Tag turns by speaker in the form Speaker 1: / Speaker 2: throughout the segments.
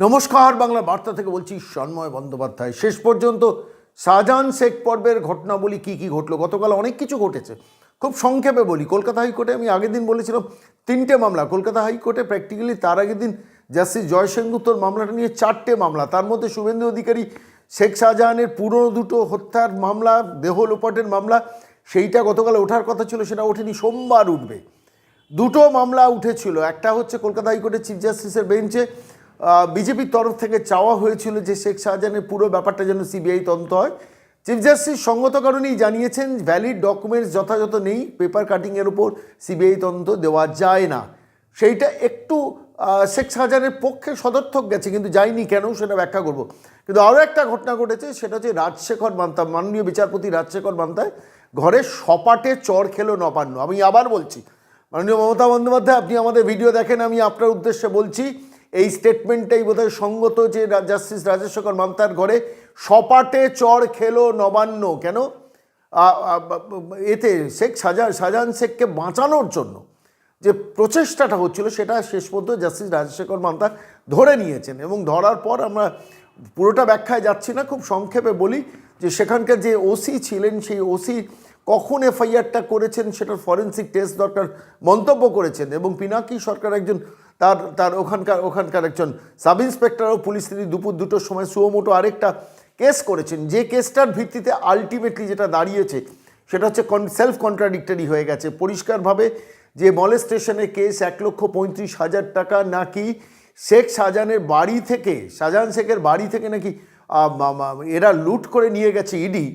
Speaker 1: নমস্কার, বাংলা বার্তা থেকে বলছি সন্ময় বন্দ্যোপাধ্যায়। শেষ পর্যন্ত শাহজাহান শেখ পর্বের ঘটনাবলী কি কি ঘটলো? গতকাল অনেক কিছু ঘটেছে। খুব সংক্ষেপে বলি, কলকাতা হাইকোর্টে আমি আগের দিন বলেছিলাম, তিনটে মামলা। কলকাতা হাইকোর্টে প্র্যাকটিক্যালি তার আগের দিন জাস্টিস জয়সেনগুপ্তর মামলাটা নিয়ে চারটে মামলা। তার মধ্যে শুভেন্দু অধিকারী, শেখ শাহজাহানের পুরনো দুটো হত্যার মামলা, দেহ লোপাটের মামলা, সেইটা গতকাল ওঠার কথা ছিল, সেটা ওঠেনি, সোমবার উঠবে। দুটো মামলা উঠেছিল। একটা হচ্ছে কলকাতা হাইকোর্টের চিফ জাস্টিসের বেঞ্চে বিজেপির তরফ থেকে চাওয়া হয়েছিল যে শেখ শাহজাহানের পুরো ব্যাপারটা যেন সিবিআই তদন্ত হয়। চিফ জাস্টিস সঙ্গত কারণেই জানিয়েছেন ভ্যালিড ডকুমেন্টস যথাযথ নেই পেপার কাটিংয়ের উপর সিবিআই তদন্ত দেওয়া যায় না। সেইটা একটু শেখ শাহজাহানের পক্ষে সদর্থক গেছে, কিন্তু যায়নি কেন সেটা ব্যাখ্যা করব। কিন্তু আরও একটা ঘটনা ঘটেছে, সেটা হচ্ছে রাজশেখর মান্তা, মাননীয় বিচারপতি রাজশেখর মান্তায় ঘরে সপাটে চর খেলো নপান্ন আমি আবার বলছি, মাননীয় মমতা বন্দ্যোপাধ্যায়, আপনি আমাদের ভিডিও দেখেন, আমি আপনার উদ্দেশ্যে বলছি এই স্টেটমেন্টটাই বোধহয় সঙ্গত যে জাস্টিস রাজেশেখর মান্তার ঘরে সপাটে চর খেলো নবান্ন, কেন? এতে শেখ শাহজাহান শাহজাহান শেখকে বাঁচানোর জন্য যে প্রচেষ্টাটা হচ্ছিল সেটা শেষ পর্যন্ত জাস্টিস রাজশেখর মান্তা ধরে নিয়েছেন এবং ধরার পর আমরা পুরোটা ব্যাখ্যায় যাচ্ছি না, খুব সংক্ষেপে বলি যে সেখানকার যে ওসি ছিলেন সেই ওসি কখন এফআইআরটা করেছেন সেটার ফরেন্সিক টেস্ট দরকার মন্তব্য করেছেন এবং পিনাকি সরকার একজন তার তার ওখানকার ওখানকার একজন সাব ইন্সপেক্টর ও পুলিশ তিনি দুপুর দুটোর সময় সুমোটো আরেকটা কেস করেছেন। যে কেসটার ভিত্তিতে আলটিমেটলি যেটা দাঁড়িয়েছে, সেটা হচ্ছে কন সেলফ কন্ট্রাডিক্টরি হয়ে গেছে। পরিষ্কারভাবে যে মলেস্টেশনের কেস এক লক্ষ পঁয়ত্রিশ হাজার টাকা নাকি শেখ শাহজাহানের বাড়ি থেকে, শাহজাহান শেখের বাড়ি থেকে নাকি এরা লুট করে নিয়ে গেছে ইডি,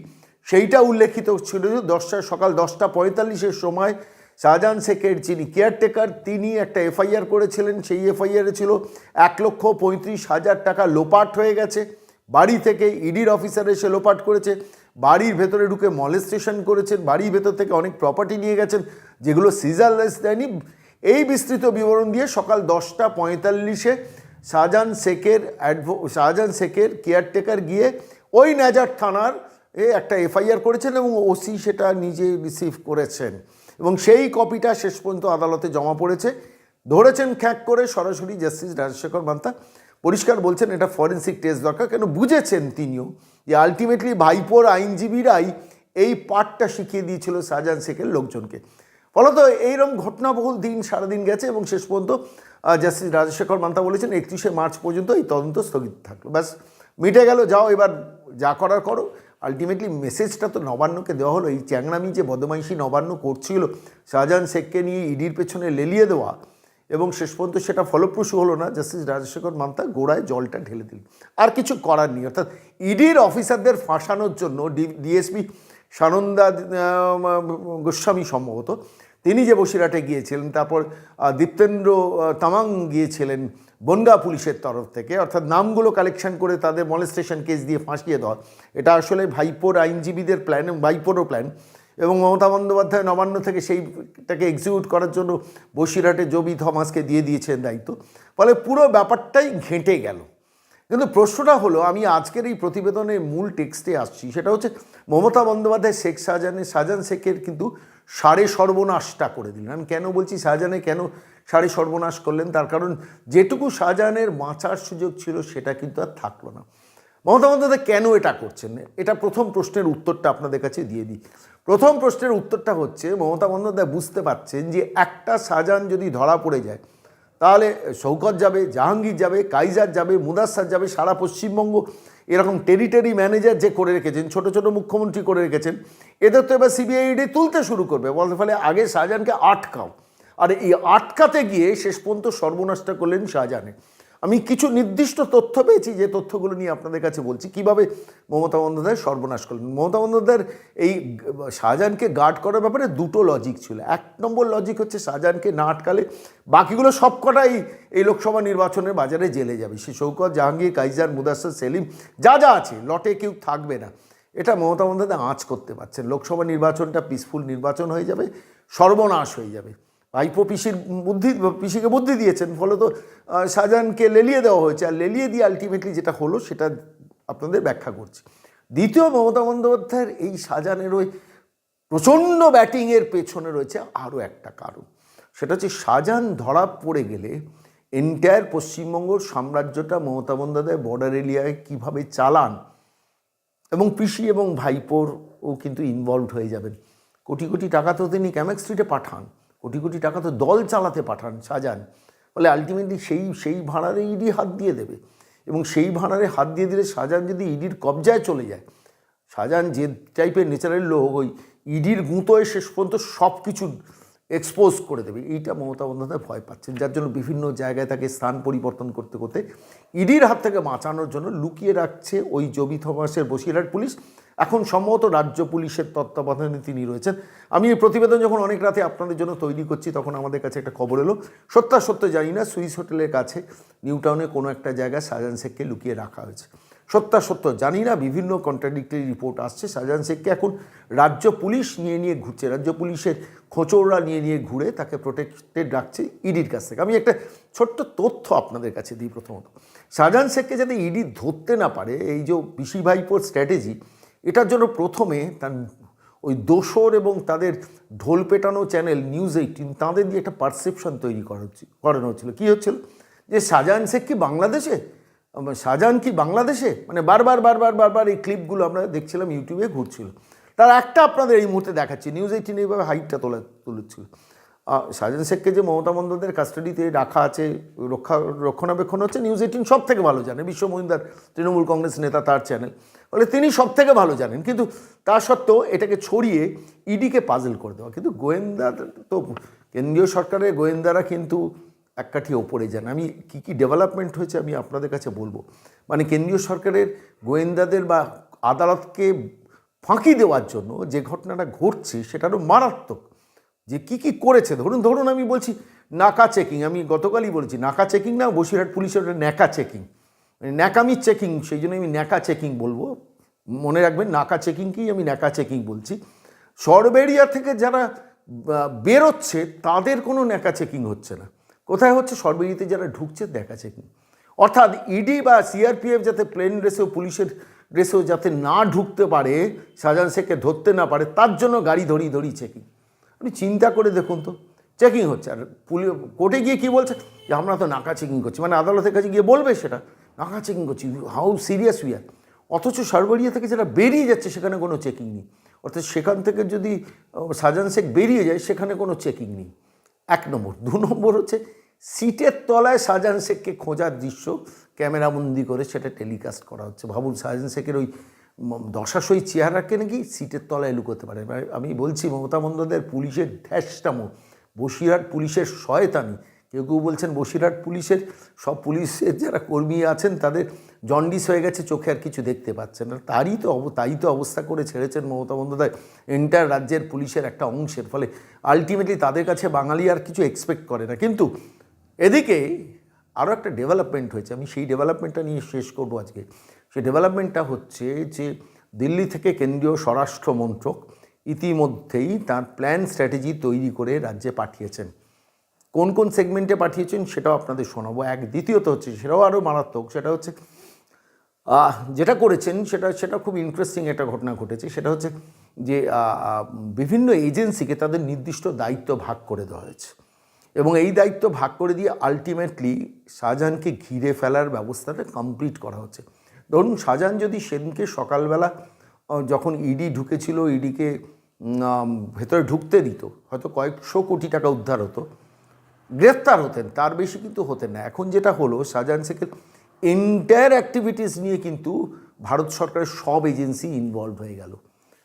Speaker 1: সেইটা উল্লেখিত ছিল দশটা সকাল দশটা পঁয়তাল্লিশের সময় শাহজাহান শেখের যিনি কেয়ারটেকার তিনি একটা এফআইআর করেছিলেন। সেই এফআইআরে ছিল এক লক্ষ পঁয়ত্রিশ হাজার টাকা লোপাট হয়ে গেছে। বাড়ি থেকে ইডির অফিসার এসে লোপাট করেছে। বাড়ির ভেতরে ঢুকে মলেস্টেশন করেছেন। বাড়ির ভেতর থেকে অনেক প্রপার্টি নিয়ে গেছেন, যেগুলো সিজারলেস দেয়নি। এই বিস্তৃত বিবরণ দিয়ে সকাল দশটা পঁয়তাল্লিশে শাহজাহান শেখের অ্যাডভো শাহজাহান শেখের কেয়ারটেকার গিয়ে ওই নাজার থানার এ একটা এফআইআর করেছেন এবং ওসি সেটা নিজে রিসিভ করেছেন। এবং সেই কপিটা শেষ পর্যন্ত আদালতে জমা পড়েছে। ধরেছেন খ্যাক করে সরাসরি জাস্টিস রাজশেখর মান্তা পরিষ্কার বলছেন এটা ফরেন্সিক টেস্ট দরকার, কেন বুঝেছেন তিনিও যে আলটিমেটলি ভাইপোর আইনজীবীরাই এই পাঠটা শিখিয়ে দিয়েছিল শাহজাহান শেখের লোকজনকে। ফলত এইরকম ঘটনাবহুল দিন সারাদিন গেছে এবং শেষ পর্যন্ত জাস্টিস রাজশেখর মান্তা বলেছেন একত্রিশে মার্চ পর্যন্ত এই তদন্ত স্থগিত থাকল। ব্যাস, মিটে গেল, যাও এবার যা করার করো। আলটিমেটলি মেসেজটা তো নবান্নকে দেওয়া হলো। এই চ্যাংরামি যে বদমাইশি নবান্ন করছিল, শাহজাহান শেখকে নিয়ে ইডির পেছনে লেলিয়ে দেওয়া এবং শেষ পর্যন্ত সেটা ফলপ্রসূ হলো না, জাস্টিস রাজশেখর মামতা গোড়ায় জলটা ঢেলে দিল। আর কিছু করার নেই, অর্থাৎ ইডির অফিসারদের ফাঁসানোর জন্য ডি, ডিএসপি সানন্দা গোস্বামী সম্ভবত তিনি যে বসিরহাটে গিয়েছিলেন, তারপর দীপ্তেন্দ্র তামাং গিয়েছিলেন বনগা পুলিশের তরফ থেকে, অর্থাৎ নামগুলো কালেকশন করে তাদের মলেস্টেশন কেস দিয়ে ফাঁসিয়ে দেওয়া। এটা আসলে ভাইপোর আইনজীবীদের প্ল্যান এবং ভাইপোরও প্ল্যান এবং মমতা বন্দ্যোপাধ্যায় নবান্ন থেকে সেইটাকে এক্সিকিউট করার জন্য বসিরহাটে জবি থমাসকে দিয়ে দিয়েছেন দায়িত্ব। ফলে পুরো ব্যাপারটাই ঘেঁটে গেল। কিন্তু প্রশ্নটা হলো, আমি আজকের এই প্রতিবেদনের মূল টেক্সটে আসছি, সেটা হচ্ছে মমতা বন্দ্যোপাধ্যায়, শেখ শাহজাহানের শাহজাহান শেখের কিন্তু সাড়ে সর্বনাশটা করে দিলেন। আমি কেন বলছি শাহজাহানে কেন সাড়ে সর্বনাশ করলেন? তার কারণ যেটুকু শাহজাহানের বাঁচার সুযোগ ছিল সেটা কিন্তু আর থাকল না। মমতা বন্দ্যোপাধ্যায় কেন এটা করছেন? এটা প্রথম প্রশ্নের উত্তরটা আপনাদের কাছে দিয়ে দিই। প্রথম প্রশ্নের উত্তরটা হচ্ছে, মমতা বন্দ্যোপাধ্যায় বুঝতে পারছেন যে একটা শাহজাহান যদি ধরা পড়ে যায়, তাহলে শৌকত যাবে, জাহাঙ্গীর যাবে, কাইজার যাবে, মুদাস্সার যাবে, সারা পশ্চিমবঙ্গ এরকম টেরিটরি ম্যানেজার যে করে রেখেছেন, ছোট ছোট মুখ্যমন্ত্রী করে রেখেছেন, এদের তো এবার সিবিআইডি তুলতে শুরু করবে। বলতে ফলে আগে শাহজাহানকে আটকাও। আর এই আটকাতে গিয়ে শেষ পর্যন্ত সর্বনাশটা করলেন শাহজাহানে। আমি কিছু নির্দিষ্ট তথ্য পেয়েছি, যে তথ্যগুলো নিয়ে আপনাদের কাছে বলছি। কীভাবে মমতা বন্দ্যোপাধ্যায় সর্বনাশ করলেন? মমতা বন্দ্যোপাধ্যায়ের এই শাহজাহানকে গার্ড করার ব্যাপারে দুটো লজিক ছিল। এক নম্বর লজিক হচ্ছে শাহজাহানকে না আটকালে বাকিগুলো সবকটাই এই লোকসভা নির্বাচনের বাজারে জেলে যাবে। সে শৌকত জাহাঙ্গীর, কাইজার, মুদাসর, সেলিম, যা যা আছে, লটে কেউ থাকবে না। এটা মমতা বন্দ্যোপাধ্যায় আঁচ করতে পারছেন। লোকসভা নির্বাচনটা পিসফুল নির্বাচন হয়ে যাবে, সর্বনাশ হয়ে যাবে। ভাইপো পিসির বুদ্ধি পিসিকে বুদ্ধি দিয়েছেন ফলত আহ, শাহজাহানকে লেলিয়ে দেওয়া হয়েছে। আর লেলিয়ে দিয়ে আলটিমেটলি যেটা হলো সেটা আপনাদের ব্যাখ্যা করছি। দ্বিতীয় মমতা বন্দ্যোপাধ্যায়ের এই শাহজাহানের ওই প্রচণ্ড ব্যাটিংয়ের পেছনে রয়েছে আরও একটা কারণ। সেটা হচ্ছে শাহজাহান ধরা পড়ে গেলে এন্টায়ার পশ্চিমবঙ্গ সাম্রাজ্যটা মমতা বন্দ্যোপাধ্যায় বর্ডার এরিয়ায় কীভাবে চালান এবং পিসি এবং ভাইপোর ও কিন্তু ইনভলভড হয়ে যাবেন। কোটি কোটি টাকা তো তিনি ক্যামেক স্ট্রিটে পাঠান। কোটি কোটি টাকা তো দল চালাতে পাঠান, সাজান। ফলে আলটিমেটলি সেই সেই ভাড়ারে ইডি হাত দিয়ে দেবে। এবং সেই ভাড়ারে হাত দিয়ে দিলে সাজান যদি ইডির কবজায় চলে যায় শাহজাহান যে টাইপের নেচারের লোক, ওই ইডির গুঁতোয় শেষ পর্যন্ত সব কিছু এক্সপোজ করে দেবে। এইটা মমতা বন্দ্যোপাধ্যায় ভয় পাচ্ছেন, যার জন্য বিভিন্ন জায়গায় তাকে স্থান পরিবর্তন করতে করতে, ইডির হাত থেকে বাঁচানোর জন্য লুকিয়ে রাখছে ওই জবি থমাসের বসিরহাট পুলিশ। এখন সম্ভবত রাজ্য পুলিশের তত্ত্বাবধানে তিনি রয়েছেন। আমি এই প্রতিবেদন যখন অনেক রাতে আপনাদের জন্য তৈরি করছি, তখন আমাদের কাছে একটা খবর এলো। সত্যাসত্য জানি না, সুইস হোটেলের কাছে নিউ টাউনে কোনো একটা জায়গায় শাহজাহান শেখকে লুকিয়ে রাখা হয়েছে। সত্যাসত্য জানি না, বিভিন্ন কন্ট্রাডিক্টরি রিপোর্ট আসছে। শাহজাহান শেখকে এখন রাজ্য পুলিশ নিয়ে নিয়ে ঘুরছে। রাজ্য পুলিশের খোঁচররা নিয়ে নিয়ে ঘুরে তাকে প্রোটেক্টেড রাখছে ইডির কাছ থেকে। আমি একটা ছোট্ট তথ্য আপনাদের কাছে দিই প্রথমত। শাহজাহান শেখকে যাতে ইডি ধরতে না পারে, এই যে পিসি ভাইপোর স্ট্র্যাটেজি এটার জন্য প্রথমে তার ওই দোসর এবং তাদের ঢোল পেটানো চ্যানেল নিউজ এইটিন তাদের দিয়ে একটা পারসেপশন তৈরি করা হচ্ছে, করানো হচ্ছিল। কী হচ্ছিল? যে শাহজাহান শেখ কি বাংলাদেশে? শাহজাহান কি বাংলাদেশে? মানে বারবার বারবার বারবার এই ক্লিপগুলো আমরা দেখছিলাম, ইউটিউবে ঘুরছিল। তার একটা আপনাদের এই মুহূর্তে দেখাচ্ছি, নিউজ এইটিন এইভাবে হাইটটা তোলা, তুলেছিল। শাহজাহান শেখকে যে মমতা বন্দ্যোপাধ্যায়ের কাস্টাডিতে রাখা আছে, রক্ষা, রক্ষণাবেক্ষণ হচ্ছে, নিউজ এইটিন সব থেকে ভালো জানে, বিশ্ব মহিন্দার তৃণমূল কংগ্রেস নেতা তার চ্যানেল। বলে তিনি সব থেকে ভালো জানেন। কিন্তু তা সত্ত্বেও এটাকে ছড়িয়ে ইডিকে পাজেল করে দেওয়া। কিন্তু গোয়েন্দা তো কেন্দ্রীয় সরকারের গোয়েন্দারা কিন্তু এক কাঠি ওপরে যান। আমি কী কী ডেভেলপমেন্ট হয়েছে আমি আপনাদের কাছে বলব। মানে কেন্দ্রীয় সরকারের গোয়েন্দাদের বা আদালতকে ফাঁকি দেওয়ার জন্য যে ঘটনাটা ঘটছে সেটা আরও মারাত্মক। যে কি কি করেছে? ধরুন ধরুন আমি বলছি, নাকা চেকিং আমি গতকালই বলেছি, নাকা চেকিং না, বসিরহাট পুলিশের ন্যাকা চেকিং ন্যাকামি চেকিং সেই জন্য আমি ন্যাকা চেকিং বলব। মনে রাখবেন নাকা চেকিংকেই আমি ন্যাকা চেকিং বলছি। সরবেরিয়া থেকে যারা বেরোচ্ছে, তাদের কোনো ন্যাকা চেকিং হচ্ছে না। কোথায় হচ্ছে? সরবেরিয়াতে যারা ঢুকছে দেখা চেকিং অর্থাৎ ইডি বা সিআরপিএফ যাতে প্লেন ড্রেসেও পুলিশের ড্রেসেও যাতে না ঢুকতে পারে শাহজাহান শেখকে ধরতে না পারে, তার জন্য গাড়ি ধরি ধরি চেকিং আপনি চিন্তা করে দেখুন তো চেকিং হচ্ছে। আর পুলিশ, কোর্টে গিয়ে কী বলছে? যে আমরা তো নাকা চেকিং করছি। মানে আদালতের কাছে গিয়ে বলবে সেটা। নাকা চেকিং করছি। হাউ সিরিয়াস উই আর অথচ সারবাড়িয়া থেকে যারা বেরিয়ে যাচ্ছে, সেখানে কোনো চেকিং নেই। অর্থাৎ সেখান থেকে যদি সাজান শেখ বেরিয়ে যায়, সেখানে কোনো চেকিং নেই। এক নম্বর। দু নম্বর হচ্ছে, সিটের তলায় সাজান শেখকে খোঁজার দৃশ্য ক্যামেরাবন্দি করে সেটা টেলিকাস্ট করা হচ্ছে। ভাবুন, সাজান শেখের ওই দশাশই চেহারাকে নাকি সিটের তলায় লুকোতে পারে। আমি বলছি, মমতা বন্দ্যোপাধ্যায়ের পুলিশের ধ্যাসটামো বসিরহাট পুলিশের শয়তানি। কেউ কেউ বলছেন বসিরহাট পুলিশের, সব পুলিশের যারা কর্মী আছেন তাদের জন্ডিস হয়ে গেছে, চোখে আর কিছু দেখতে পাচ্ছেন না। তারই তো অব, তাই তো অবস্থা করে ছেড়েছেন মমতা বন্দ্যোপাধ্যায়। এন্টার রাজ্যের পুলিশের একটা অংশের ফলে আলটিমেটলি তাদের কাছে বাঙালি আর কিছু এক্সপেক্ট করে না। কিন্তু এদিকে আরও একটা ডেভেলপমেন্ট হয়েছে, আমি সেই ডেভেলপমেন্টটা নিয়ে শেষ করব আজকে। সেই ডেভেলপমেন্টটা হচ্ছে যে দিল্লি থেকে কেন্দ্রীয় স্বরাষ্ট্র মন্ত্রক ইতিমধ্যেই তার প্ল্যান স্ট্র্যাটেজি তৈরি করে রাজ্যে পাঠিয়েছেন। কোন কোন সেগমেন্টে পাঠিয়েছেন সেটাও আপনাদের শোনাবো। এক, দ্বিতীয়ত হচ্ছে, সেটাও আরও মারাত্মক, সেটা হচ্ছে যেটা করেছেন সেটা সেটা খুব ইন্টারেস্টিং একটা ঘটনা ঘটেছে। সেটা হচ্ছে যে বিভিন্ন এজেন্সিকে তাদের নির্দিষ্ট দায়িত্ব ভাগ করে দেওয়া হয়েছে। এবং এই দায়িত্ব ভাগ করে দিয়ে আলটিমেটলি শাহজাহানকে ঘিরে ফেলার ব্যবস্থাটা কমপ্লিট করা হচ্ছে। ধরুন, শাহজাহান যদি সেদিনকে সকালবেলা যখন ইডি ঢুকেছিল ইডিকে ভেতরে ঢুকতে দিত, হয়তো কয়েকশো কোটি টাকা উদ্ধার হতো গ্রেফতার হতেন, তার বেশি কিন্তু হতেন না। এখন যেটা হলো, শাহজাহান শেখের এন্টায়ার অ্যাক্টিভিটিস নিয়ে কিন্তু ভারত সরকারের সব এজেন্সি ইনভলভ হয়ে গেল।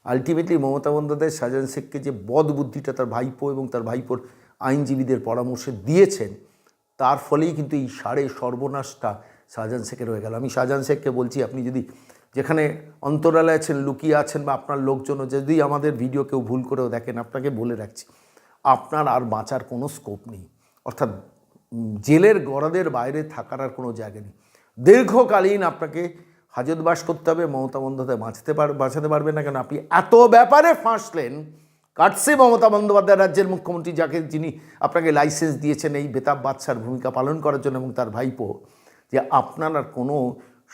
Speaker 1: আলটিমেটলি মমতা বন্দ্যোপাধ্যায় শাহজাহান শেখকে যে বদ বুদ্ধিটা তার ভাইপো এবং তার ভাইপোর আইনজীবীদের পরামর্শে দিয়েছেন, তার ফলেই কিন্তু এই সাড়ে সর্বনাশটা শাহজাহান শেখের হয়ে গেল। আমি শাহজাহান শেখকে বলছি, আপনি যদি যেখানে অন্তরালে আছেন, লুকিয়ে আছেন বা আপনার লোকজনও যদি আমাদের ভিডিও কেউ ভুল করেও দেখেন, আপনাকে বলে রাখছি, আপনার আর বাঁচার কোনো স্কোপ নেই। অর্থাৎ জেলের গড়াদের বাইরে থাকার আর কোনো জায়গা নেই। দীর্ঘকালীন আপনাকে হাজতবাস করতে হবে, মমতা বন্দ্যোপাধ্যায় বাঁচতে পার, বাঁচাতে পারবে না কেন? আপনি এত ব্যাপারে ফাঁসলেন, কাটছে মমতা বন্দ্যোপাধ্যায় রাজ্যের মুখ্যমন্ত্রী যাকে যিনি আপনাকে লাইসেন্স দিয়েছেন এই বেতাব বাচ্চার ভূমিকা পালন করার জন্য এবং তার ভাইপো, যে আপনার আর কোনো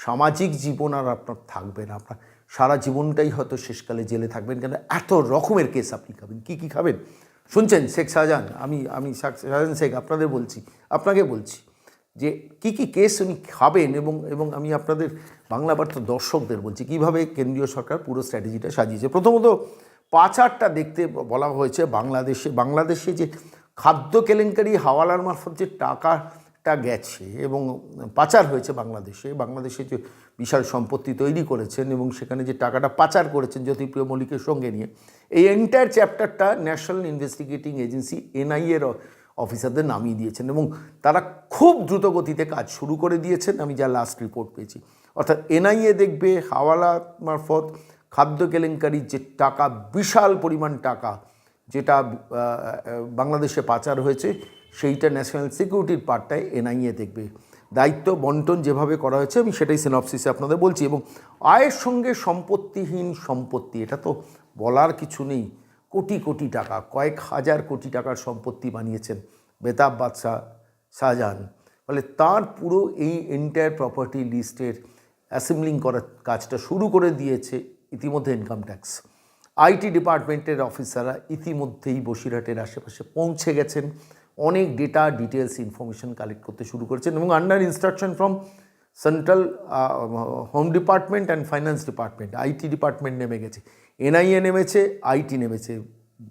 Speaker 1: সামাজিক জীবন আর আপনার থাকবে না। আপনার সারা জীবনটাই হয়তো শেষকালে জেলে থাকবেন কেন? এত রকমের কেস আপনি খাবেন। কী কী খাবেন? শুনছেন শেখ শাহজাহান? আমি আমি শাহ- শাহজাহান শেখ, আপনাদের বলছি, আপনাকে বলছি যে কি কি কেস উনি খাবেন এবং এবং আমি আপনাদের বাংলা বার্তা দর্শকদের বলছি কীভাবে কেন্দ্রীয় সরকার পুরো স্ট্র্যাটেজিটা সাজিয়েছে। প্রথমত পাচারটা দেখতে বলা হয়েছে বাংলাদেশে। বাংলাদেশে যে খাদ্য কেলেঙ্কারি হাওয়ালার মারফত যে টাকাটা গেছে এবং পাচার হয়েছে বাংলাদেশে। বাংলাদেশে যে বিশাল সম্পত্তি তৈরি করেছেন এবং সেখানে যে টাকাটা পাচার করেছেন জ্যোতিপ্রিয় মল্লিকের সঙ্গে নিয়ে, এই এন্টায়ার চ্যাপ্টারটা ন্যাশনাল ইনভেস্টিগেটিং এজেন্সি এনআইএর অফিসারদের নামিয়ে দিয়েছেন এবং তারা খুব দ্রুত গতিতে কাজ শুরু করে দিয়েছেন। আমি যা লাস্ট রিপোর্ট পেয়েছি। অর্থাৎ এনআইএ দেখবে, হাওয়ালা মারফত, খাদ্য কেলেঙ্কারির যে টাকা, বিশাল পরিমাণ টাকা, যেটা বাংলাদেশে পাচার হয়েছে সেইটা ন্যাশনাল সিকিউরিটির পার্টটায় এনআইএ দেখবে। দায়িত্ব বন্টন যেভাবে করা হয়েছে, আমি সেটাই সিনপসিসে আপনাদের বলছি। এবং আয়ের সঙ্গে সম্পত্তিহীন সম্পত্তি, এটা তো বলার কিছু নেই। কোটি কোটি টাকা, কয়েক হাজার কোটি টাকার সম্পত্তি বানিয়েছেন বেতাব বাদশাহ শাহজাহান। ফলে তার পুরো এই এন্টায়ার প্রপার্টি লিস্টের অ্যাসেম্বলিং করার কাজটা শুরু করে দিয়েছে ইতিমধ্যে ইনকাম ট্যাক্স আইটি ডিপার্টমেন্টের অফিসাররা ইতিমধ্যেই বসিরহাটের আশেপাশে পৌঁছে গেছেন। অনেক ডেটা ডিটেলস ইনফরমেশন কালেক্ট করতে শুরু করেছেন এবং under instruction from central home department and finance department IT department নেমে গেছে। এনআইএ নেমেছে আইটি নেমেছে,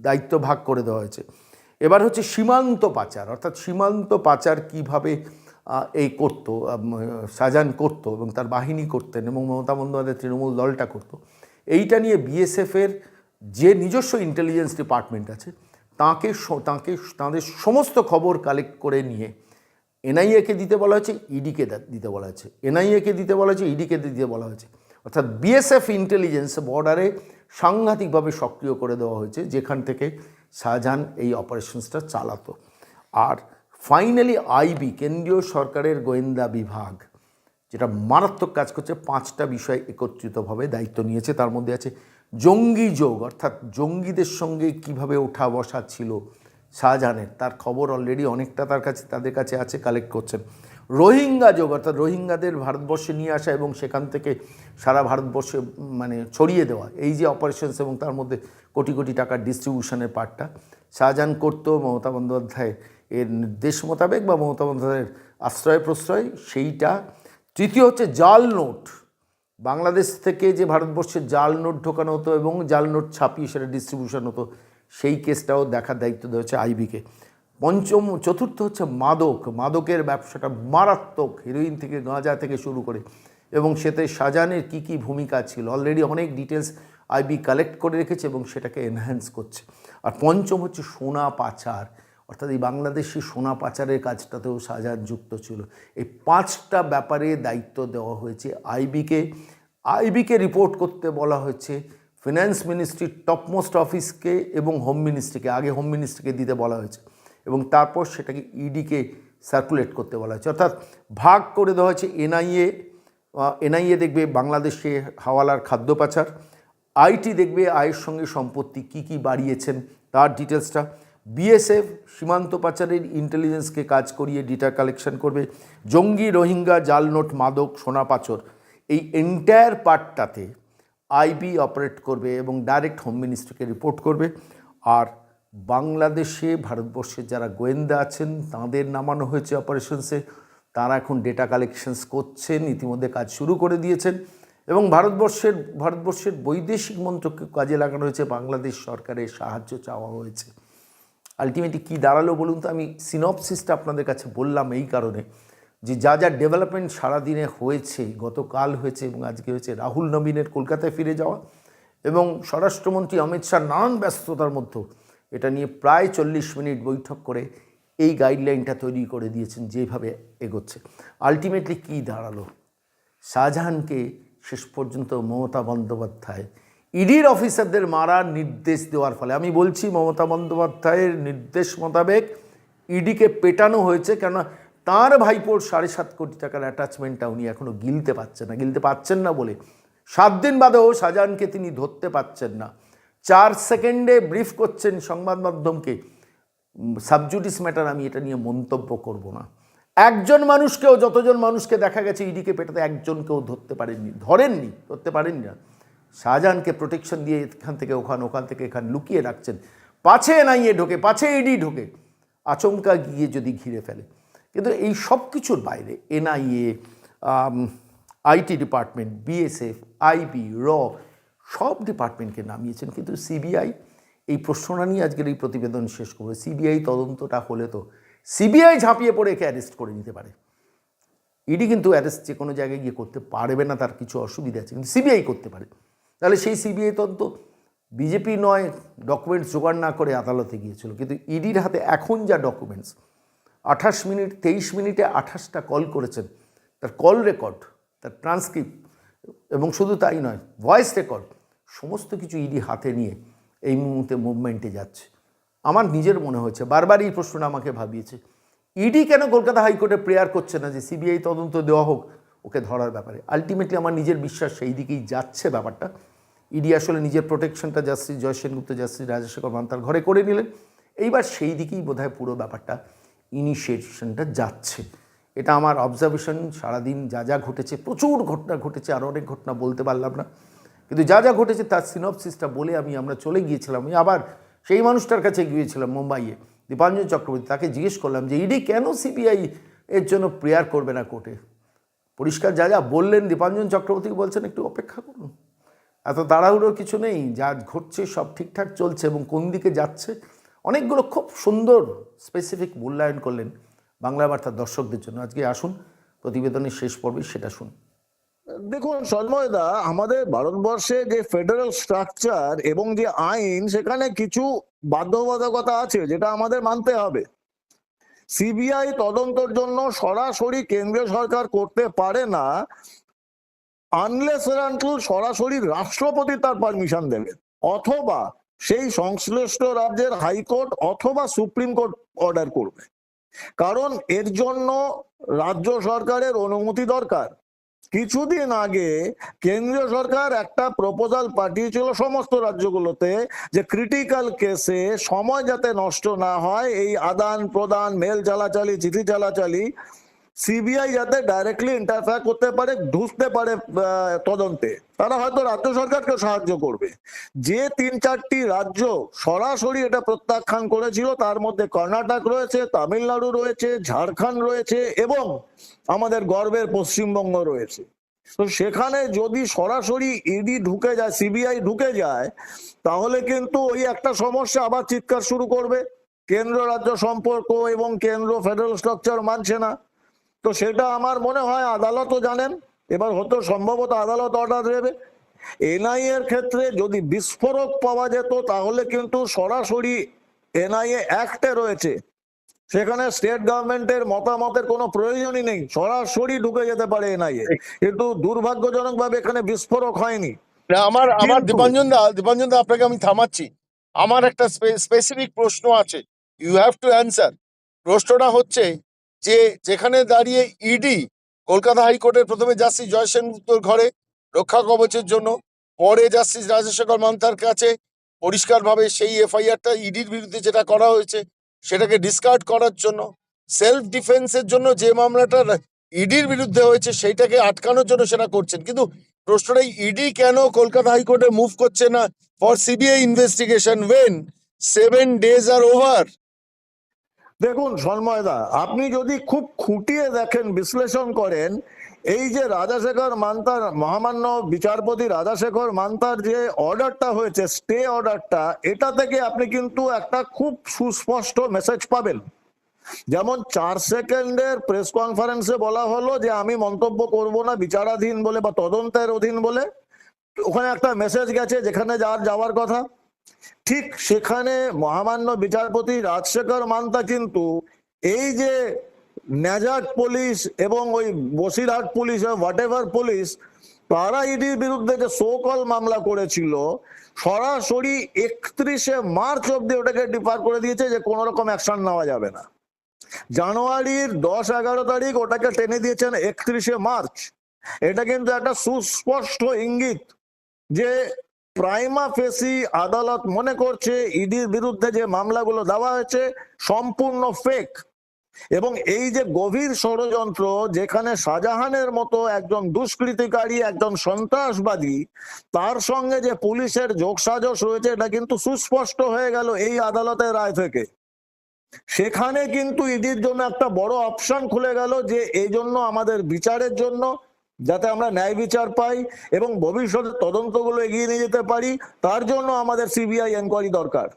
Speaker 1: দায়িত্ব ভাগ করে দেওয়া হয়েছে। এবার হচ্ছে সীমান্ত পাচার, অর্থাৎ সীমান্ত পাচার কীভাবে এই করতো সাজান করতো এবং তার বাহিনী করতেন এবং মমতা বন্দ্যোপাধ্যায় তৃণমূল দলটা করতো, এইটা নিয়ে বিএসএফের যে নিজস্ব ইন্টেলিজেন্স ডিপার্টমেন্ট আছে তাকে তাকে তাদের সমস্ত খবর কালেক্ট করে নিয়ে এনআইএকে দিতে বলা হয়েছে, ইডিকে দিতে বলা হয়েছে। এনআইএকে দিতে বলা হয়েছে, ইডিকে দিতে বলা হয়েছে। অর্থাৎ বিএসএফ ইন্টেলিজেন্স বর্ডারে সাংঘাতিকভাবে সক্রিয় করে দেওয়া হয়েছে, যেখান থেকে শাহজাহান এই অপারেশনসটা চালাতো। আর ফাইনালি আইবি কেন্দ্রীয় সরকারের গোয়েন্দা বিভাগ, যেটা মারাত্মক কাজ করছে, পাঁচটা বিষয় একত্রিতভাবে দায়িত্ব নিয়েছে, তার মধ্যে আছে জঙ্গি যোগ, অর্থাৎ জঙ্গিদের সঙ্গে কীভাবে ওঠা বসা ছিল শাহজাহানের, তার খবর অলরেডি অনেকটা তার কাছে, তাদের কাছে আছে কালেক্ট করছেন। রোহিঙ্গা যোগ, অর্থাৎ রোহিঙ্গাদের ভারতবর্ষে নিয়ে আসা এবং সেখান থেকে সারা ভারতবর্ষে মানে ছড়িয়ে দেওয়া, এই যে অপারেশনস এবং তার মধ্যে কোটি কোটি টাকার ডিস্ট্রিবিউশনের পার্টটা, শাহজাহান করতো, মমতা বন্দ্যোপাধ্যায় এর নির্দেশ মোতাবেক বা মমতা বন্দ্যোপাধ্যায়ের আশ্রয় প্রশ্রয় সেইটা। তৃতীয় হচ্ছে জাল নোট। বাংলাদেশ থেকে যে ভারতবর্ষে জাল নোট ঢোকানো হতো এবং জাল নোট ছাপিয়ে সেটা ডিস্ট্রিবিউশন হতো, সেই কেসটাও দেখার দায়িত্ব দেওয়া হচ্ছে আইবিকে পঞ্চম, চতুর্থ হচ্ছে মাদক। মাদকের ব্যবসাটা মারাত্মক হিরোইন থেকে গাঁজা থেকে শুরু করে। এবং সেতে সাজানের কি কি ভূমিকা ছিল? অলরেডি অনেক ডিটেলস আইবি কালেক্ট করে রেখেছে এবং সেটাকে এনহ্যান্স করছে। আর পঞ্চম হচ্ছে সোনা পাচার। অর্থাৎ এই বাংলাদেশি সোনা পাচারের কাজটাতেও শাহজাহান যুক্ত ছিল। এই পাঁচটা ব্যাপারে দায়িত্ব দেওয়া হয়েছে আইবিকে। আইবিকে রিপোর্ট করতে বলা হয়েছে ফিনান্স মিনিস্ট্রির টপমোস্ট অফিসকে এবং হোম মিনিস্ট্রিকে আগে হোম মিনিস্ট্রিকে দিতে বলা হয়েছে এবং তারপর সেটাকে ইডিকে সার্কুলেট করতে বলা হয়েছে। অর্থাৎ ভাগ করে দেওয়া হয়েছে এনআইএ এনআইএ দেখবে বাংলাদেশে হাওয়ালার খাদ্য পাচার আইটি দেখবে আয়ের সঙ্গে সম্পত্তি কি কি বাড়িয়েছেন, তার ডিটেলসটা বিএসএফ সীমান্ত পাচারের ইন্টেলিজেন্সকে কাজ করিয়ে ডেটা কালেকশন করবে। জঙ্গি, রোহিঙ্গা, জাল নোট, মাদক, সোনা পাচর। এই এন্টায়ার পার্টটাতে আইবি অপারেট করবে এবং ডাইরেক্ট হোম মিনিস্ট্রিকে রিপোর্ট করবে। আর বাংলাদেশে ভারতবর্ষের যারা গোয়েন্দা আছেন, তাদের নামানো হয়েছে অপারেশনসে তারা এখন ডেটা কালেকশনস করছেন, ইতিমধ্যে কাজ শুরু করে দিয়েছেন। এবং ভারতবর্ষের ভারতবর্ষের বৈদেশিক মন্ত্রককে কাজে লাগানো হয়েছে। বাংলাদেশ সরকারের সাহায্য চাওয়া হয়েছে। আলটিমেটলি কী দাঁড়াল বলুন তো? আমি সিনপসিসটা আপনাদের কাছে বললাম এই কারণে যে যা যা ডেভেলপমেন্ট সারাদিনে হয়েছে, গতকাল হয়েছে এবং আজকে হয়েছে, রাহুল নবীনের কলকাতায় ফিরে যাওয়া এবং স্বরাষ্ট্রমন্ত্রী অমিত শাহ নানান ব্যস্ততার মধ্যে এটা নিয়ে প্রায় চল্লিশ মিনিট বৈঠক করে এই গাইডলাইনটা তৈরি করে দিয়েছেন যেভাবে এগোচ্ছে। আলটিমেটলি কী দাঁড়াল? শাহজাহানকে শেষ পর্যন্ত মমতা বন্দ্যোপাধ্যায় ইডির অফিসারদের মারার নির্দেশ দেওয়ার ফলে, আমি বলছি মমতা বন্দ্যোপাধ্যায়ের নির্দেশ মোতাবেক ইডিকে পেটানো হয়েছে, কেননা তার ভাইপোর সাড়ে সাত কোটি টাকার অ্যাটাচমেন্টটা উনি এখনও গিলতে পারছেন না, গিলতে পারছেন না বলে। সাত দিন বাদেও শাহজাহানকে তিনি ধরতে পারছেন না। চার সেকেন্ডে ব্রিফ করছেন সংবাদ মাধ্যমকে সাবজুডিস ম্যাটার আমি এটা নিয়ে মন্তব্য করব না। একজন মানুষকেও, যতজন মানুষকে দেখা গেছে ইডিকে পেটাতে, একজনকেও ধরতে পারেননি, ধরেননি, ধরতে পারেননি না। শাহজাহানকে প্রোটেকশন দিয়ে এখান থেকে ওখান ওখান থেকে এখান লুকিয়ে রাখছেন। পাছে এনআইএ ঢোকে, পাছে ইডি ঢোকে, আচমকা গিয়ে যদি ঘিরে ফেলে। কিন্তু এই সব কিছুর বাইরে NIA IT department, BSF, IB, র, সব ডিপার্টমেন্টকে নামিয়েছেন। কিন্তু সিবিআই এই প্রশ্নটা নিয়ে আজকের এই প্রতিবেদন শেষ করবে। সিবিআই তদন্তটা হলে তো সিবিআই ঝাঁপিয়ে পড়ে একে অ্যারেস্ট করে নিতে পারে। ইডি কিন্তু অ্যারেস্ট যে কোনো জায়গায় গিয়ে করতে পারবে না, তার কিছু অসুবিধা আছে। কিন্তু সিবিআই করতে পারে। তাহলে সেই সিবিআই তদন্ত বিজেপি নয় ডকুমেন্টস জোগাড় না করে আদালতে গিয়েছিল। কিন্তু ইডির হাতে এখন যা ডকুমেন্টস আঠাশ মিনিট, তেইশ মিনিটে আঠাশটা কল করেছেন। তার কল রেকর্ড তার ট্রান্সক্রিপ্ট এবং শুধু তাই নয় ভয়েস রেকর্ড সমস্ত কিছু ইডি হাতে নিয়ে এই মুহূর্তে মুভমেন্টে যাচ্ছে। আমার নিজের মনে হয়েছে বারবার এই প্রশ্নটা আমাকে ভাবিয়েছে। ইডি কেন কলকাতা হাইকোর্টে প্রেয়ার করছে না যে সিবিআই তদন্ত দেওয়া হোক? ওকে ধরার ব্যাপারে। আলটিমেটলি আমার নিজের বিশ্বাস সেই দিকেই যাচ্ছে ব্যাপারটা। ইডি আসলে নিজের প্রোটেকশনটা জাস্টিস জয় সেনগুপ্ত জাস্টিস রাজশেখর মান্তার ঘরে করে নিলেন। এইবার সেই দিকেই বোধহয় পুরো ব্যাপারটা ইনিশিয়েশনটা যাচ্ছে। এটা আমার অবজারভেশন সারাদিন যা যা ঘটেছে, প্রচুর ঘটনা ঘটেছে, আর অনেক ঘটনা বলতে পারলাম না। কিন্তু যা যা ঘটেছে তার সিনপসিসটা বলে আমি, আমরা চলে গিয়েছিলাম। আমি আবার সেই মানুষটার কাছে গিয়েছিলাম মুম্বাইয়ে, দীপাঞ্জন চক্রবর্তী। তাকে জিজ্ঞেস করলাম যে ইডি কেন সিবিআই এর জন্য প্রেয়ার করবে না কোর্টে পরিষ্কার যা যা বললেন দীপাঞ্জন চক্রবর্তী বলছেন, একটু অপেক্ষা করুন। এত তাড়াহুড়োর কিছু নেই, যা ঘটছে সব ঠিকঠাক চলছে এবং কোন দিকে যাচ্ছে। অনেকগুলো খুব সুন্দর স্পেসিফিক মূল্যায়ন করলেন বাংলা বার্তার দর্শকদের জন্য। আজকে আসুন, প্রতিবেদনের শেষ পর্বে সেটা শুন
Speaker 2: দেখুন সন্ময়দা আমাদের ভারতবর্ষে যে ফেডারেল স্ট্রাকচার এবং যে আইন, সেখানে কিছু বাধ্যবাধকতা আছে, যেটা আমাদের মানতে হবে। সিবিআই তদন্তর জন্য সরাসরি কেন্দ্রীয় সরকার করতে পারে না আনলেস সরাসরি রাষ্ট্রপতি তার পারমিশন দেবে, অথবা সেই সংশ্লিষ্ট রাজ্যের হাইকোর্ট অথবা সুপ্রিম কোর্ট অর্ডার করবে। কারণ এর জন্য রাজ্য সরকারের অনুমতি দরকার। কিছুদিন আগে কেন্দ্রীয় সরকার একটা প্রপোজাল পাঠিয়েছিল সমস্ত রাজ্যগুলোতে যে ক্রিটিক্যাল কেসে সময় যাতে নষ্ট না হয়, এই আদান প্রদান মেল চালাচালি, চিঠি চালাচালি সিবিআই যাতে ডাইরেক্টলি ইন্টারফেয়ার করতে পারে ঢুকতে পারে তদন্তে। তারা হয়তো রাজ্য সরকারকে সাহায্য করবে। যে তিন চারটি রাজ্য সরাসরি এটা প্রত্যাখ্যান করেছিল, তার মধ্যে কর্ণাটক রয়েছে, তামিলনাড়ু রয়েছে, ঝাড়খণ্ড রয়েছে এবং আমাদের গর্বের পশ্চিমবঙ্গ রয়েছে। তো সেখানে যদি সরাসরি ইডি ঢুকে যায়, সিবিআই ঢুকে যায়, তাহলে কিন্তু ওই একটা সমস্যা আবার চিৎকার শুরু করবে। কেন্দ্র রাজ্য সম্পর্ক এবং কেন্দ্র ফেডারেল স্ট্রাকচার মানছে না। তো সেটা আমার মনে হয় আদালতও জানেন এবার হতো সম্ভবত আদালত অর্ডার দেবে। এনআই এর ক্ষেত্রে যদি বিস্ফোরক পাওয়া যেত তাহলে কিন্তু সরাসরি এনআইএ অ্যাক্টে রয়েছে। সেখানে স্টেট গভর্নমেন্টের মতামতের কোনো প্রয়োজনই নেই সরাসরি ঢুকে যেতে পারে এনআইএ কিন্তু দুর্ভাগ্যজনক ভাবে এখানে বিস্ফোরক হয়নি।
Speaker 3: আমার আমার দীপাঞ্জন দা দীপাঞ্জন দা আপনাকে আমি থামাচ্ছি। আমার একটা স্পেসিফিক প্রশ্ন আছে। ইউ হ্যাভ টু অ্যান্সার প্রশ্নটা হচ্ছে যে যেখানে দাঁড়িয়ে ইডি কলকাতা হাইকোর্টের প্রথমে জাস্টিস জয় সেনগুপ্তর ঘরে রক্ষা কবচের জন্য, পরে জাস্টিস রাজশেখর মান্তার কাছে পরিষ্কারভাবে সেই এফআইআরটা ইডির বিরুদ্ধে যেটা করা হয়েছে, সেটাকে ডিসকার্ড করার জন্য সেলফ ডিফেন্সের জন্য যে মামলাটা ইডির বিরুদ্ধে হয়েছে, সেইটাকে আটকানোর জন্য সেটা করছেন। কিন্তু প্রশ্নটা ইডি কেন কলকাতা হাইকোর্টে মুভ করছে না for CBI investigation when seven days R over
Speaker 2: দেখুন সন্ময়দা আপনি যদি খুব খুঁটিয়ে দেখেন, বিশ্লেষণ করেন, এই যে রাজাশেখর মান্তার, মহামান্য বিচারপতি রাজাশেখর মান্তার যে অর্ডারটা হয়েছে, স্টে অর্ডারটা, এটা থেকে আপনি কিন্তু একটা খুব সুস্পষ্ট মেসেজ পাবেন। যেমন চার সেকেন্ডের প্রেস কনফারেন্সে বলা হলো যে, আমি মন্তব্য করব না বিচারাধীন বলে বা তদন্তের অধীন বলে। ওখানে একটা মেসেজ গেছে যেখানে যার যাওয়ার কথা। ঠিক সেখানে মহামান্য বিচারপতি রাজশেখর মান্তা কিন্তু এই যে ন্যাজাক পুলিশ এবং ওই Basirhat police whatever police, তারা ইডির বিরুদ্ধে যে সোকল মামলা করেছিল, সরাসরি একত্রিশে মার্চ অব্দি ওটাকে ডিফার করে দিয়েছে যে কোনো রকম অ্যাকশন নেওয়া যাবে না। জানুয়ারির দশ এগারো তারিখ ওটাকে টেনে দিয়েছেন একত্রিশে মার্চ। এটা কিন্তু একটা সুস্পষ্ট ইঙ্গিত যে প্রাইমা ফেসি আদালত মনে করছে ইডির বিরুদ্ধে যে মামলাগুলো দেওয়া হয়েছে সম্পূর্ণ ফেক এবং এই যে গভীর ষড়যন্ত্র যেখানে শাহজাহানের মতো একজন দুষ্কৃতিকারী, একজন সন্ত্রাসবাদী, তার সঙ্গে যে পুলিশের যোগসাজশ রয়েছে, এটা কিন্তু সুস্পষ্ট হয়ে গেল এই আদালতের রায় থেকে। সেখানে কিন্তু ইডির জন্য একটা বড় অপশন খুলে গেল যে, এই জন্য আমাদের বিচারের জন্য যাতে আমরা ন্যায় বিচার পাই এবং ভবিষ্যতে তদন্তগুলো এগিয়ে নিয়ে যেতে পারি তার জন্য আমাদের সিবিআই এনকোয়ারি দরকার।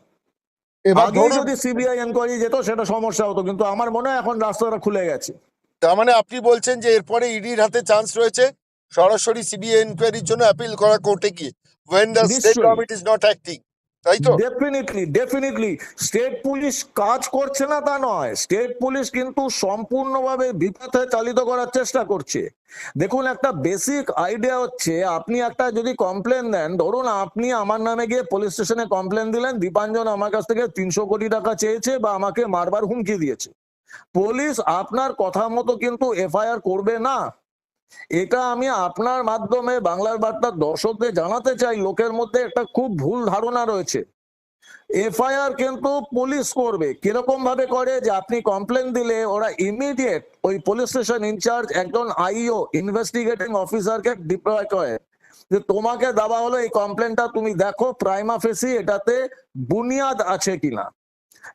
Speaker 3: এবার
Speaker 2: আগে যদি সিবিআই এনকোয়ারি যেত সেটা সমস্যা হতো কিন্তু আমার মনে হয় এখন রাস্তাটা খুলে গেছে।
Speaker 3: তার মানে আপনি বলছেন যে এরপরে ইডির হাতে চান্স রয়েছে সরাসরি সিবিআই ইনকোয়ারির জন্য অ্যাপিল করা কোর্টে গিয়ে। দ্য স্টেট
Speaker 2: নিশ্চয়ই।
Speaker 3: Government is not acting
Speaker 2: definitely definitely state police কাজ করছে না তা নয়। স্টেট পুলিশ কিন্তু সম্পূর্ণভাবে বিপথে চালিত করার চেষ্টা করছে। দেখুন, একটা বেসিক আইডিয়া হচ্ছে, আপনি একটা যদি কমপ্লেন দেন, ধরুন আপনি আমার নামে গিয়ে পুলিশ স্টেশনে কমপ্লেন দিলেন, দীপাঞ্জন আমার কাছ থেকে তিনশো কোটি টাকা চেয়েছে বা আমাকে মারবার হুমকি দিয়েছে। পুলিশ আপনার কথা মতো কিন্তু এফআইআর করবে না। এটা আমি আপনার মাধ্যমে বাংলার বার্তার দর্শকদের জানাতে চাই। লোকের মধ্যে একটা খুব ভুল ধারণা রয়েছে। এফআইআর কিন্তু পুলিশ করবে। কীরকম ভাবে করে যে আপনি কমপ্লেন দিলে ওরা ইমিডিয়েট ওই পুলিশ স্টেশন ইনচার্জ একজন আইও ইনভেস্টিগেটিং অফিসারকে ডিপ্লয় করে। যে তোমাকে দেওয়া হলো, এই কমপ্লেনটা তুমি দেখো প্রাইমা ফেসি এটাতে বুনিয়াদ আছে কিনা।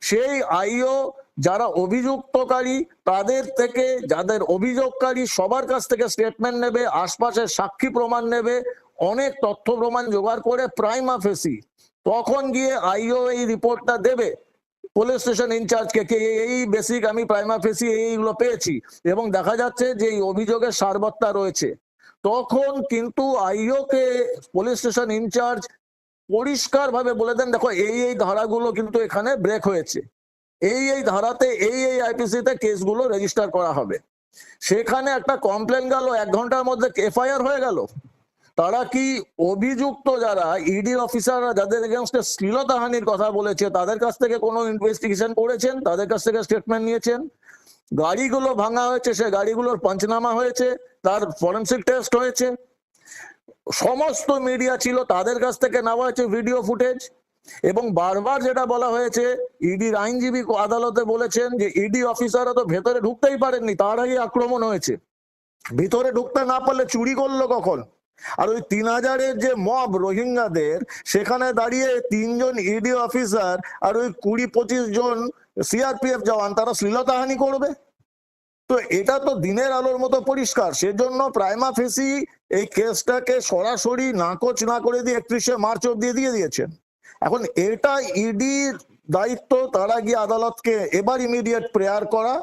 Speaker 2: সেই আইও যারা অভিযুক্তকারী, তাদের থেকে, যাদের অভিযোগকারী সবার কাছ থেকে স্টেটমেন্ট নেবে, আশপাশের সাক্ষী প্রমাণ নেবে, অনেক তথ্য প্রমাণ জোগাড় করে প্রাইমা ফেসি। তখন গিয়ে আইও এই রিপোর্টটা দেবে। পুলিশ স্টেশন ইনচার্জকে কে এই বেসিক আমি প্রাইমা ফেসি এইগুলো পেয়েছি। এবং দেখা যাচ্ছে যে এই অভিযোগের সারবত্তা রয়েছে। তখন কিন্তু আইও কে পুলিশ স্টেশন ইনচার্জ পরিষ্কার ভাবে বলে দেন, দেখো এই এই ধারাগুলো কিন্তু এখানে ব্রেক হয়েছে। এই এই ধারাতে, এই এই আইপিসি তে কেসগুলো রেজিস্টার করা হবে। সেখানে একটা কমপ্লেন গেল, এক ঘণ্টার মধ্যে এফআইআর হয়ে গেল। তারা কি অভিযুক্ত যারা ইডি অফিসাররা যাদের এগেনস্টে শ্লীলতাহানির কথা বলেছে, তাদের কাছ থেকে কোনো ইনভেস্টিগেশন করেছেন? তাদের কাছ থেকে স্টেটমেন্ট নিয়েছেন? গাড়িগুলো ভাঙা হয়েছে, সে গাড়িগুলোর পঞ্চনামা হয়েছে, তার ফরেন্সিক টেস্ট হয়েছে। সমস্ত মিডিয়া ছিল, তাদের কাছ থেকে নেওয়া হয়েছে ভিডিও ফুটেজ এবং বারবার যেটা বলা হয়েছে, ইডির আইনজীবী আদালতে বলেছেন যে, ইডি অফিসাররা তো ভেতরে ঢুকতেই পারেননি, তার আগে আক্রমণ হয়েছে। ভিতরে ঢুকতে না পারলে চুরি করল কখন? আর ওই তিন হাজারের যে মব রোহিঙ্গাদের, সেখানে দাঁড়িয়ে তিনজন ইডি অফিসার আর ওই কুড়ি পঁচিশ জন সিআরপিএফ জওয়ান, তারা শ্লীলতাহানি করবে? তো এটা তো দিনের আলোর মতো পরিষ্কার, সেজন্য প্রাইমা ফেসি এই কেসটাকে সরাসরি নাকচ না করে দিয়ে একত্রিশে মার্চ অব্দি দিয়ে দিয়েছেন। এখন এটা ইডির দায়িত্ব তারা গিয়ে আদালতকে এবার ইমিডিয়েট প্রেয়ার করা।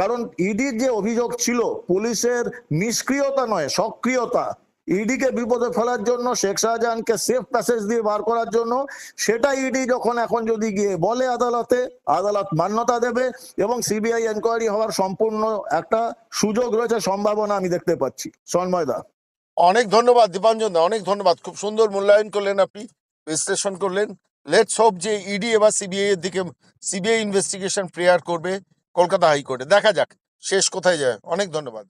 Speaker 2: কারণ ইডির যে অভিযোগ ছিল, পুলিশের নিষ্ক্রিয়তা নয়, সক্রিয়তা। ইডিকে বিপদে ফেলার জন্য, শেখ শাহজাহানকে সেফ প্যাসেজ দিয়ে বার করার জন্য, সেটা ইডি যখন এখন যদি গিয়ে বলে আদালতে, আদালত মান্যতা দেবে এবং সিবিআই এনকোয়ারি হওয়ার সম্পূর্ণ একটা সুযোগ রয়েছে, সম্ভাবনা আমি দেখতে পাচ্ছি। সন্ময়দা
Speaker 3: অনেক ধন্যবাদ, দীপাঞ্জন অনেক ধন্যবাদ। খুব সুন্দর মূল্যায়ন করলেন আপনি। বিশ্লেষণ করলেন। লেটস হোপ যে ইডি এবার সিবিআই এর দিকে সিবিআই ইনভেস্টিগেশন প্রেয়ার করবে কলকাতা হাইকোর্টে। দেখা যাক, শেষ কোথায় যায়। অনেক ধন্যবাদ।